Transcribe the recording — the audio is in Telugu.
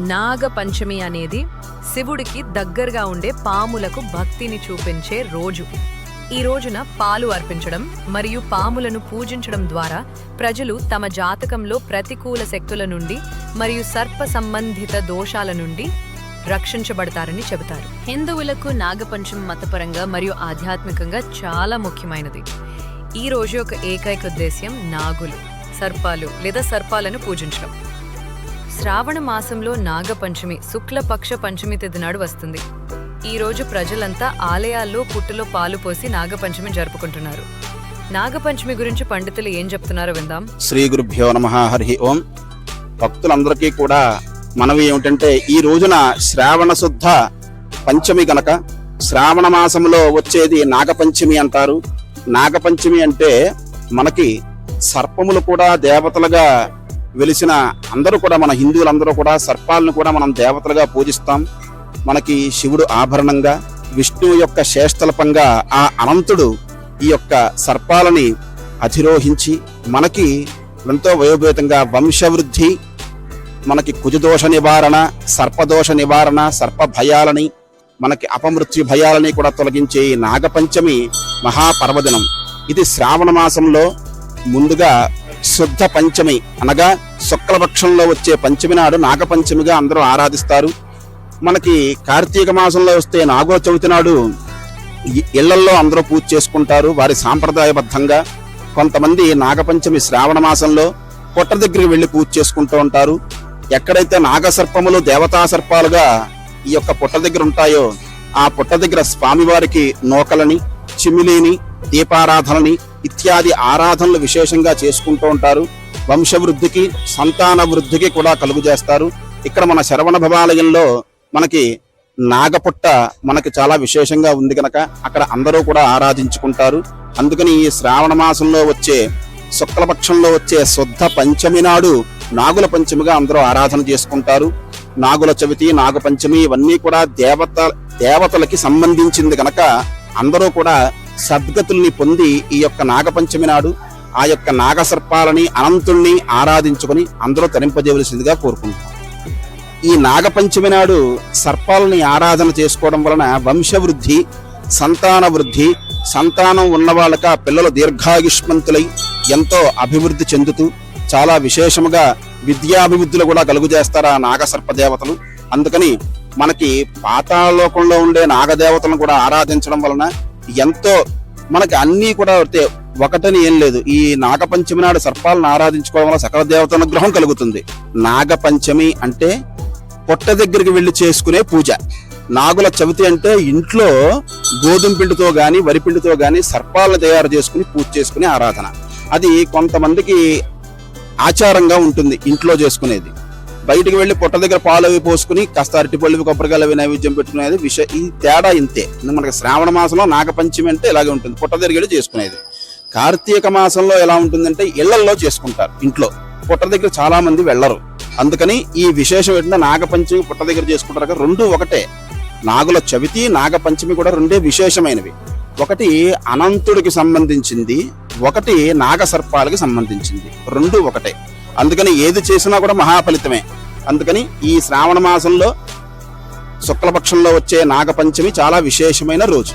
నాగ పంచమి అనేది శివుడికి దగ్గరగా ఉండే పాములకు భక్తిని చూపించే రోజు. ఈ రోజున పాలు అర్పించడం మరియు పాములను పూజించడం ద్వారా ప్రజలు తమ జాతకంలో ప్రతికూల శక్తుల నుండి మరియు సర్ప సంబంధిత దోషాల నుండి రక్షించబడతారని చెబుతారు. హిందువులకు నాగపంచమి మతపరంగా మరియు ఆధ్యాత్మికంగా చాలా ముఖ్యమైనది. ఈ రోజు యొక్క ఏకైక ఉద్దేశ్యం నాగులు సర్పాలు లేదా సర్పాలను పూజించడం. శ్రావణ మాసంలో నాగపంచమి శుక్లపక్ష పంచమి తిథి నాడు వస్తుంది. ఈ రోజు ప్రజలంతా ఆలయాల్లో పుట్టులో పాలు పోసి నాగపంచమి జరుపుకుంటున్నారు. నాగపంచమి గురించి పండితులు ఏం చెప్తున్నారో విందాం. శ్రీ గురుభ్యో నమ హరి ఓం. భక్తులందరికీ కూడా మనవి ఏమిటంటే ఈ రోజున శ్రావణ శుద్ధ పంచమి గనక శ్రావణ మాసంలో వచ్చేది నాగపంచమి అంటారు. నాగపంచమి అంటే మనకి సర్పములు కూడా దేవతలుగా వెలిసిన అందరూ కూడా మన హిందువులందరూ కూడా సర్పాలను కూడా మనం దేవతలుగా పూజిస్తాం. మనకి శివుడు ఆభరణంగా విష్ణువు యొక్క శ్రేష్టల్పంగా ఆ అనంతుడు ఈ యొక్క సర్పాలని అధిరోహించి మనకి ఎంతో వయోభేతంగా వంశవృద్ధి మనకి కుజదోష నివారణ సర్పదోష నివారణ సర్ప భయాలని మనకి అపమృత్యు భయాలని కూడా తొలగించే ఈ నాగపంచమి మహాపర్వదినం. ఇది శ్రావణ మాసంలో ముందుగా శుద్ధ పంచమి అనగా శుక్లపక్షంలో వచ్చే పంచమి నాడు నాగపంచమిగా అందరూ ఆరాధిస్తారు. మనకి కార్తీక మాసంలో వస్తే నాగో చవితి నాడు ఇళ్ళల్లో అందరూ పూజ చేసుకుంటారు వారి సాంప్రదాయబద్ధంగా. కొంతమంది నాగపంచమి శ్రావణ మాసంలో పుట్ట దగ్గరికి వెళ్ళి పూజ చేసుకుంటూ ఉంటారు. ఎక్కడైతే నాగసర్పములు దేవతా సర్పాలుగా ఈ యొక్క పుట్ట దగ్గర ఉంటాయో ఆ పుట్ట దగ్గర స్వామివారికి నోకలని చిమిలిని దీపారాధనని ఇత్యాది ఆరాధనలు విశేషంగా చేసుకుంటూ ఉంటారు. వంశవృద్ధికి సంతాన వృద్ధికి కూడా కలుగు చేస్తారు. ఇక్కడ మన శరవణ భవాలయంలో మనకి నాగపుట్ట మనకి చాలా విశేషంగా ఉంది కనుక అక్కడ అందరూ కూడా ఆరాధించుకుంటారు. అందుకని ఈ శ్రావణ మాసంలో వచ్చే శుక్లపక్షంలో వచ్చే శుద్ధ పంచమి నాడు నాగుల పంచమిగా అందరూ ఆరాధన చేసుకుంటారు. నాగుల చవితి నాగపంచమి ఇవన్నీ కూడా దేవత దేవతలకి సంబంధించింది కనుక అందరూ కూడా సద్గతుల్ని పొంది ఈ యొక్క నాగపంచమి నాడు ఆ యొక్క నాగసర్పాలని అనంతుల్ని ఆరాధించుకొని అందరూ తరింపజేయవలసిందిగా కోరుకుంటారు ఈ నాగపంచమి నాడు సర్పాలని ఆరాధన చేసుకోవడం వలన వంశవృద్ధి సంతాన వృద్ధి సంతానం ఉన్నవాళ్ళక పిల్లలు దీర్ఘాయుష్మంతులై ఎంతో అభివృద్ధి చెందుతూ చాలా విశేషముగా విద్యాభివృద్ధులు కూడా కలుగు చేస్తారు ఆ నాగసర్పదేవతలు? అందుకని మనకి పాతాళలోకంలో ఉండే నాగదేవతలను కూడా ఆరాధించడం వలన ఎంతో మనకి అన్నీ కూడా ఒకటని ఏం లేదు. ఈ నాగపంచమి నాడు సర్పాలను ఆరాధించుకోవడం వల్ల సకల దేవత అనుగ్రహం కలుగుతుంది. నాగపంచమి అంటే పొట్ట దగ్గరికి వెళ్ళి చేసుకునే పూజ. నాగుల చవితి అంటే ఇంట్లో గోధుమ పిండితో కానీ వరి పిండితో సర్పాలను తయారు చేసుకుని పూజ చేసుకునే ఆరాధన. అది కొంతమందికి ఆచారంగా ఉంటుంది ఇంట్లో చేసుకునేది. బయటికి వెళ్ళి పొట్ట దగ్గర పాలు అవి పోసుకుని కాస్త అరటిపళ్ళు కొబ్బరికాయలు అవి నైవేద్యం పెట్టుకునేది విష ఈ తేడా ఇంతే. మనకి శ్రావణ మాసంలో నాగపంచమి అంటే ఇలాగే ఉంటుంది. పొట్ట దగ్గర వెళ్ళి చేసుకునేది. కార్తీక మాసంలో ఎలా ఉంటుందంటే ఇళ్ళల్లో చేసుకుంటారు ఇంట్లో. పుట్ట దగ్గర చాలా మంది వెళ్ళరు. అందుకని ఈ విశేషం ఏంటంటే నాగపంచమి పుట్ట దగ్గర చేసుకుంటారు కదా రెండు ఒకటే. నాగుల చవితి నాగపంచమి కూడా రెండే విశేషమైనవి. ఒకటి అనంతుడికి సంబంధించింది ఒకటి నాగసర్పాలకి సంబంధించింది. రెండు ఒకటే. అందుకని ఏది చేసినా కూడా మహాఫలితమే. అందుకని ఈ శ్రావణ మాసంలో శుక్లపక్షంలో వచ్చే నాగపంచమి చాలా విశేషమైన రోజు.